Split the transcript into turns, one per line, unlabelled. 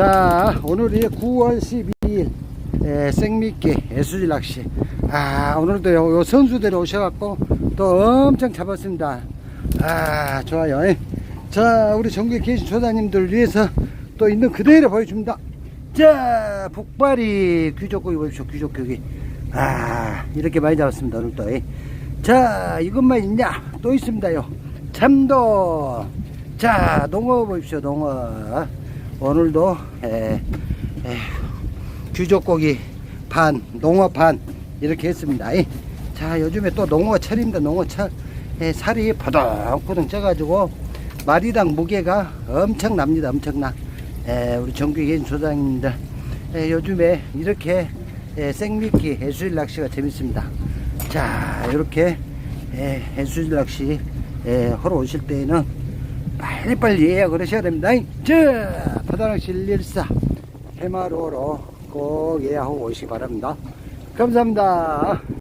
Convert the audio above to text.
자, 오늘이 9월 12일 에, 생미끼 애수지 낚시. 아, 오늘도 요, 요 선수들이 오셔갖고 또 엄청 잡았습니다. 아, 좋아요. 에. 자, 우리 전국에 계신 조사님들 위해서 또 있는 그대로 보여줍니다. 자, 북발이 귀족고기 보십시오. 귀족고기. 아, 이렇게 많이 잡았습니다. 오늘도. 에. 자, 이것만 있냐? 또 있습니다요. 참도. 자, 농어 보십시오. 농어. 오늘도 에, 에, 귀족고기 반, 농어 반 이렇게 했습니다. 이. 자, 요즘에 또 농어철입니다. 농어철. 에, 살이 포동포동 쪄가지고 마리당 무게가 엄청납니다. 엄청나. 에, 우리 계신 조장님들 에, 요즘에 이렇게 에, 생미끼 해수질 낚시가 재밌습니다. 자, 이렇게 에, 해수질 낚시 에, 하러 오실 때에는 빨리빨리 예약을 하셔야 됩니다. 자, 바다낚시 114 해마로로 꼭 예약하고 오시기 바랍니다. 감사합니다.